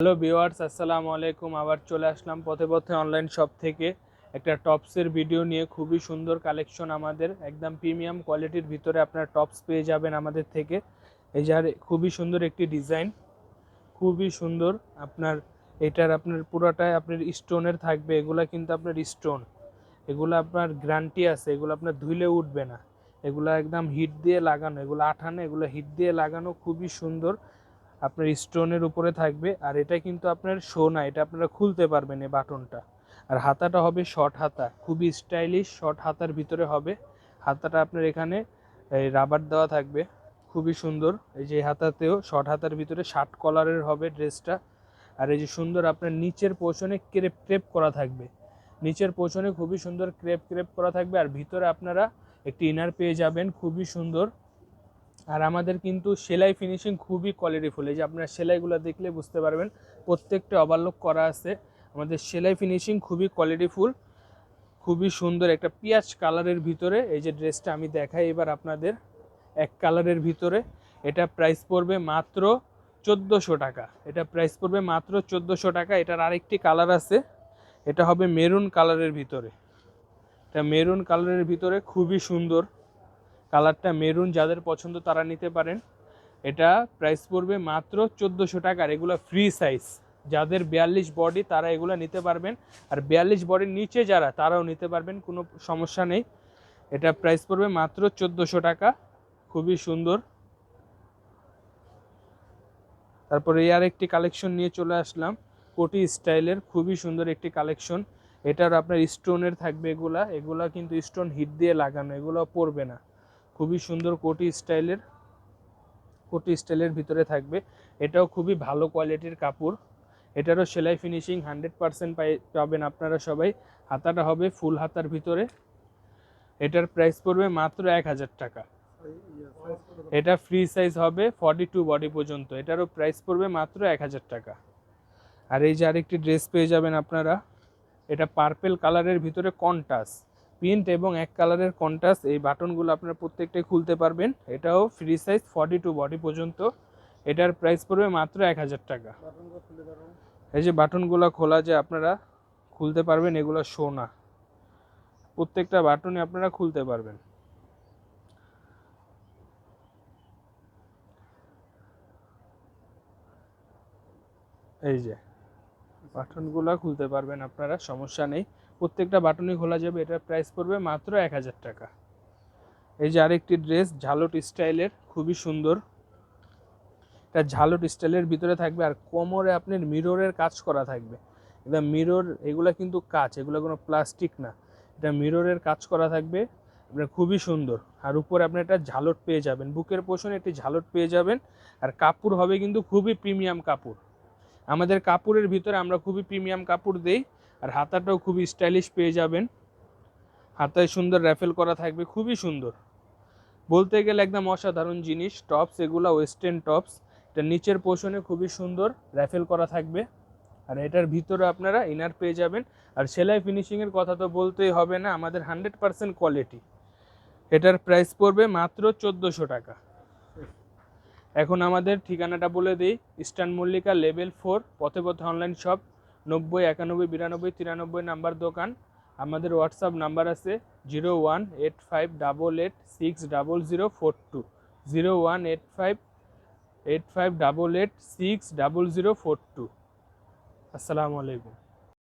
Hello viewers আসসালামু আলাইকুম। আবার চলে আসলাম পথে পথে অনলাইন শপ থেকে। একটা টপসের ভিডিও নিয়ে খুবই সুন্দর কালেকশন আমাদের। একদম প্রিমিয়াম কোয়ালিটির ভিতরে আপনারা টপস পেয়ে যাবেন আমাদের থেকে। এই যার খুবই সুন্দর একটি ডিজাইন খুবই সুন্দর। আপনার এটার আপনার পুরোটাই আপনার স্টোনের থাকবে। এগুলা কিন্তু আপনার স্টোন এগুলো আপনার গ্যারান্টি আছে। এগুলো আপনার ধুইলে উঠবে না। এগুলো একদম হিট দিয়ে লাগানো। এগুলো আঠানো এগুলো হিট দিয়ে লাগানো খুবই সুন্দর। আপনার স্টোনের উপরে থাকবে আর এটা কিন্তু আপনার শো না, এটা আপনারা খুলতে পারবেন এই বাটনটা। আর হাতাটা হবে শর্ট হাতা, খুবই স্টাইলিশ শর্ট হাতার ভিতরে হবে। হাতাটা আপনার এখানে রাবার দেওয়া থাকবে, খুবই সুন্দর। এই যে হাতাতেও শর্ট হাতার ভিতরে শার্ট কলারের হবে ড্রেসটা। আর এই যে সুন্দর আপনার নিচের পোষণে ক্রেপ ক্রেপ করা থাকবে। নিচের পোষণে খুবই সুন্দর ক্রেপ ক্রেপ করা থাকবে। আর ভিতরে আপনারা একটি ইনার পেয়ে যাবেন, খুবই সুন্দর। আর আমাদের কিন্তু সেলাই ফিনিশিং খুবই কোয়ালিটিফুল এই যে আপনারা সেলাইগুলো দেখলে বুঝতে পারবেন, প্রত্যেকটা ওভারলোক করা আছে। আমাদের সেলাই ফিনিশিং খুবই কোয়ালিটিফুল খুবই সুন্দর একটা পিঁয়াজ কালারের ভিতরে। এই যে ড্রেসটা আমি দেখাই এবার আপনাদের এক কালারের ভিতরে। এটা প্রাইস পড়বে মাত্র চোদ্দোশো টাকা। এটা প্রাইস পড়বে মাত্র চোদ্দোশো টাকা। এটার আরেকটি কালার আছে। এটা হবে মেরুন কালারের ভিতরে। এটা মেরুন কালারের ভিতরে খুবই সুন্দর। কালারটা মেরুন যাদের পছন্দ তারা নিতে পারেন। এটা প্রাইস পড়বে মাত্র চোদ্দোশো টাকা আর এগুলো ফ্রি সাইজ যাদের বিয়াল্লিশ বডি তারা এগুলো নিতে পারবেন। আর বিয়াল্লিশ বডির নিচে যারা, তারাও নিতে পারবেন, কোনো সমস্যা নেই। এটা প্রাইস পড়বে মাত্র চোদ্দোশো টাকা। খুবই সুন্দর। তারপরে এই আর একটি কালেকশন নিয়ে চলে আসলাম। কোটি স্টাইলের খুবই সুন্দর একটি কালেকশন এটার আপনার স্টোনের থাকবে এগুলা। এগুলা কিন্তু স্টোন হিট দিয়ে লাগানো এগুলো পড়বে না। খুবই সুন্দর কোটি স্টাইলের কোটি স্টাইলের ভিতরে থাকবে। এটাও খুবই ভালো কোয়ালিটির কাপড়। এটারও সেলাই ফিনিশিং হান্ড্রেড পারসেন্ট পাবেন আপনারা সবাই। হাতাটা হবে ফুল হাতার ভিতরে। এটার প্রাইস পড়বে মাত্র এক হাজার টাকা। এটা ফ্রি সাইজ হবে ফর্টি টু বডি পর্যন্ত। এটারও প্রাইস পড়বে মাত্র এক হাজার টাকা। আর এই যে আরেকটি ড্রেস পেয়ে যাবেন আপনারা। এটা পার্পেল কালারের ভিতরে কন্টাস প্রিন্ট এবং এক কালারের কন্টাস এই বাটনগুলো আপনারা প্রত্যেকটাই খুলতে পারবেন। এটাও free size forty two body পর্যন্ত। এটার প্রাইস পড়বে মাত্র এক হাজার টাকা। এই যে বাটনগুলো খোলা যে আপনারা খুলতে পারবেন এগুলো সোনা প্রত্যেকটা বাটনে আপনারা খুলতে পারবেন। এই যে বাটনগুলো খুলতে পারবেন আপনারা সমস্যা নেই। প্রত্যেকটা বাটনই খোলা যাবে, এটার প্রাইস পড়বে মাত্র এক হাজার টাকা। এই যে আরেকটি ড্রেস ঝালট স্টাইলের, খুবই সুন্দর। এটা ঝালট স্টাইলের ভিতরে থাকবে আর কোমরে আপনার মিররের কাজ করা থাকবে। এটা মিরর এগুলো কিন্তু কাজ এগুলো কোনো প্লাস্টিক না। এটা মিররের কাজ করা থাকবে আপনার খুবই সুন্দর। আর উপরে আপনি একটা ঝালট পেয়ে যাবেন। বুকের পোষণে একটি ঝালট পেয়ে যাবেন। আর কাপড় হবে কিন্তু খুবই প্রিমিয়াম কাপড়। আমাদের কাপড়ের ভিতরে আমরা খুবই প্রিমিয়াম কাপড় দেই। আর হাতাটাও খুবই স্টাইলিশ পেয়ে যাবেন। হাতায় সুন্দর র্যাফেল করা থাকবে, খুবই সুন্দর। বলতে গেলে একদম অসাধারণ জিনিস, টপস, এগুলো ওয়েস্টার্ন টপস। এটা নিচের পোষণে খুবই সুন্দর র্যাফেল করা থাকবে। আর এটার ভিতরে আপনারা ইনার পেয়ে যাবেন। আর সেলাই ফিনিশিংয়ের কথা তো বলতেই হবে না, আমাদের হান্ড্রেড পারসেন্ট কোয়ালিটি। এটার প্রাইস পড়বে মাত্র চোদ্দোশো টাকা। এখন আমাদের ঠিকানাটা বলে দিই, ইস্টার্ন মল্লিকা লেভেল ফোর, পথে পথে অনলাইন শপ। নব্বই, একানব্বই, বিরানব্বই, তিরানব্বই নাম্বার দোকান। আমাদের হোয়াটসঅ্যাপ নাম্বার আছে zero one eight five double eight six double zero four two zero one eight five eight five double eight six double zero four two আসসালামু আলাইকুম।